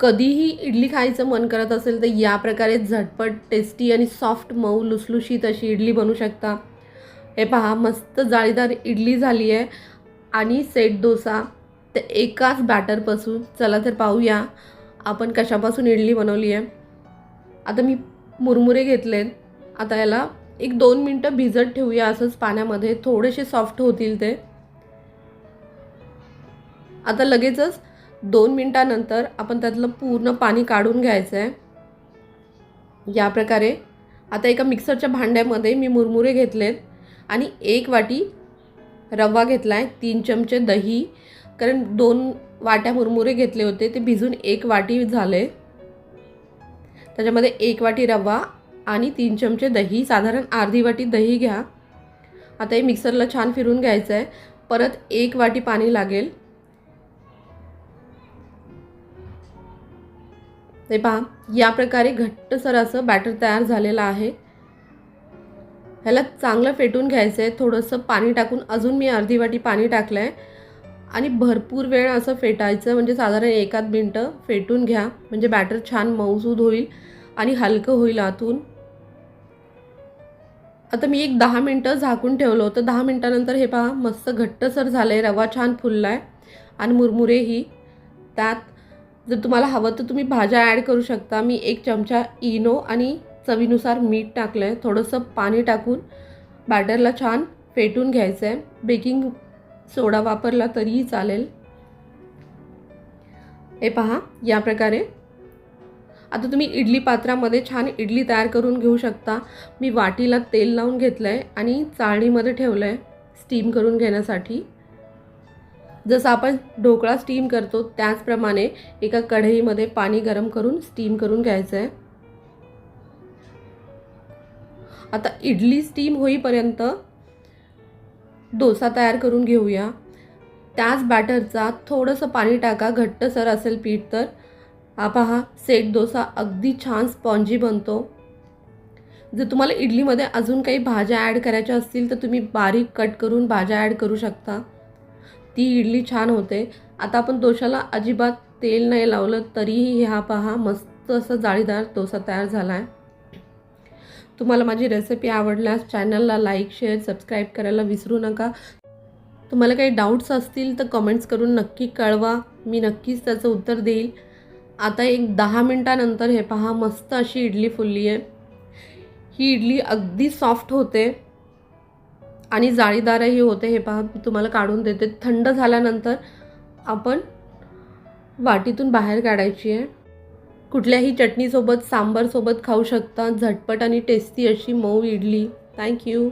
कधीही इडली खायचं मन करत असेल तर या प्रकारे झटपट टेस्टी आणि सॉफ्ट मऊ लुसलुशीत अशी इडली बनवू शकता. हे पहा मस्त जाळीदार इडली झाली आहे आणि सेट डोसा तर एकाच बॅटरपासून चला तर पाहूया आपण कशापासून इडली बनवली आहे आता मी मुरमुरे घेतलेत. आता याला एक दोन मिनटं भिजत ठेवूया असंच पाण्यामध्ये. थोडेसे सॉफ्ट होतील ते. आता लगेचच दोन मिनटानंतर आपण त्यातलं पूर्ण पाणी काढून घ्यायचं आहे या प्रकारे. आता एका मिक्सरच्या भांड्यामध्ये मी मुरमुरे घेतलेत आणि एक वाटी रवा घेतला आहे तीन चमचे दही. कारण दोन वाट्या मुरमुरे घेतले होते ते भिजून एक वाटी झाले. त्याच्यामध्ये एक वाटी रवा आणि तीन चमचे दही. साधारण अर्धी वाटी दही घ्या. आता हे मिक्सरला छान फिरून घ्यायचं आहे परत एक वाटी पाणी लागेल. ते पहा या प्रकारे घट्टसर असं बॅटर तयार झालेलं आहे. ह्याला चांगलं फेटून घ्यायचं आहे थोडंसं पाणी टाकून अजून मी अर्धी वाटी पाणी टाकलं आहे आणि भरपूर वेळ असं फेटायचं म्हणजे साधारण एकाद मिनटं फेटून घ्या. म्हणजे बॅटर छान मऊसूद होईल आणि हलकं होईल आतून. आता मी एक दहा मिनटं झाकून ठेवलं होतं. दहा मिनटानंतर हे पहा मस्त घट्टसर झालं आहे रवा छान फुलला आहे आणि मुरमुरेही त्यात जर तुम्हाला हवं तर तुम्ही भाज्या ॲड करू शकता. मी एक चमचा इनो आणि चवीनुसार मीठ टाकलं आहे थोडंसं पाणी टाकून बॅटरला छान फेटून घ्यायचं आहे बेकिंग सोडा वापरला तरीही चालेल. हे पहा या प्रकारे. आता तुम्ही इडली पात्रामध्ये छान इडली तयार करून घेऊ शकता. मी वाटीला तेल लावून घेतलं आहे आणि चाळणीमध्ये ठेवलं आहे स्टीम करून घेण्यासाठी. जसं आपण ढोकळा स्टीम करतो त्याचप्रमाणे एका कढईमध्ये पाणी गरम करून स्टीम करून घ्यायचं आहे आता इडली स्टीम होईपर्यंत डोसा तयार करून घेऊया. त्याच बॅटरचा थोडंसं पाणी टाका घट्टसर असेल पीठ तर. हा पहा सेट डोसा अगदी छान स्पॉन्जी बनतो. जर तुम्हाला इडलीमध्ये अजून काही भाज्या ॲड करायच्या असतील तर तुम्ही बारीक कट करून भाज्या ॲड करू शकता. ती इडली छान होते. आता आपण डोशाला अजिबात तेल नाही लावलं तरीही हा पहा मस्त असं जाळीदार डोसा तयार झाला आहे तुम्हाला माझी रेसिपी आवडल्यास चॅनलला लाईक शेअर सबस्क्राईब करायला विसरू नका. तुम्हाला काही डाऊट्स असतील तर कमेंट्स करून नक्की कळवा. मी नक्कीच त्याचं उत्तर देईल. आता एक दहा मिनटानंतर हे पहा मस्त अशी इडली फुलली आहे ही इडली अगदी सॉफ्ट होते. आणि जाळीदारही होते हे पहा तुम्हाला काढून देते. थंड झाल्यानंतर आपण वाटीतून बाहेर काढायची आहे. कुठल्याही चटणीसोबत सांबारसोबत खाऊ शकता. झटपट आणि टेस्टी अशी मऊ इडली. थँक्यू